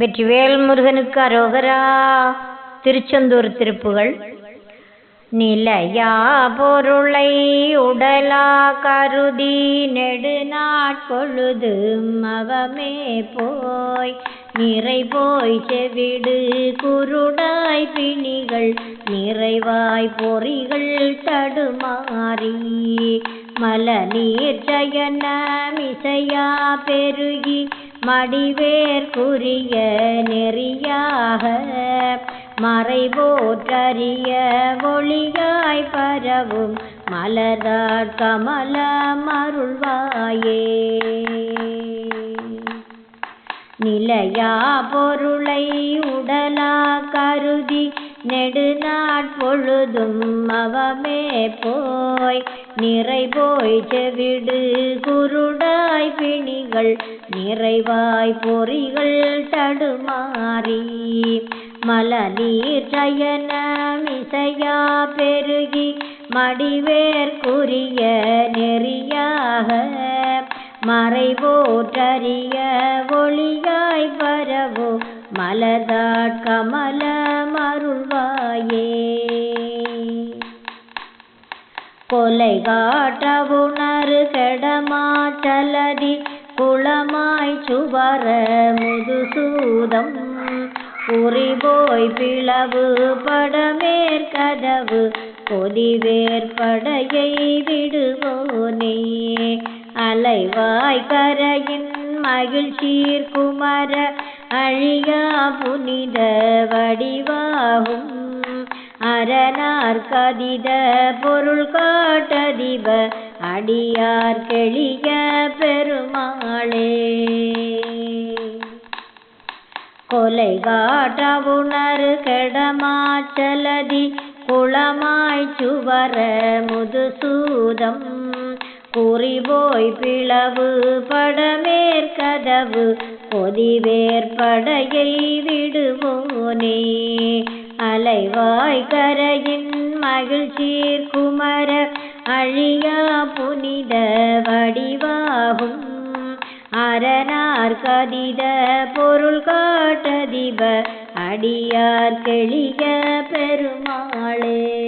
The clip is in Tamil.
வெற்றிவேல் முருகனுக்கு அரோகரா. திருச்செந்தூர் திருப்புகள் நிலையா பொருளை உடலா கருதி நெடுநாட்பொழுது மவமே போய். நிறை போய் செவிடு குருடாய் பிணிகள். நிறைவாய் பொறிகள் தடுமாறி. மல நீர் ஜயன மிசையா பெருகி மடிவேற்குரிய நெறியாக மறைபோற்றறிய ஒளியாய் பரவும் மலர்தாட் கமல மருள்வாயே நிலையா பொருளை உடலா கருதி நெடுநாட்பொழுதும் அவமே போய் நிறை போய் செவிடு குருடாய் பிணிகள் நிறைவாய் பொறிகள் தடுமாறி. மல நீர் சயன பெருகி மடிவேற்குரிய நெறியாக. மறைபோற்றறிய ஒளியாய் பரவோ மலர்தாட் கமல கொலை காட்டவுணரு கெடமாச்சலதி குளமாய் சுவர முதுசூதம். குறிபோய் பிளவு படமேற்கதவு கொதிவேற்படையை விடுவோனே அலைவாய் கரையின் மகிழ்ச்சீர் குமர அழியா புனித வடிவாகும். அரணார் கதித பொருள் காட்டதிப அடியார் கெளிய பெருமாளே. கொலை காட்ட காட்டவுணரு கெடமாச்சலதி குளமாய் சுவர முதுசூதம். குறிபோய் பிளவு படமேற்கதவு கொதிவேற்படையை விடுவோனே. அலைவாய் கரையின் மகிழ்ச்சீர் குமர அழியா புனித வடிவாகும். அரணார் கதித பொருள் காட்டதிப அடியார் கெளிய பெருமாளே.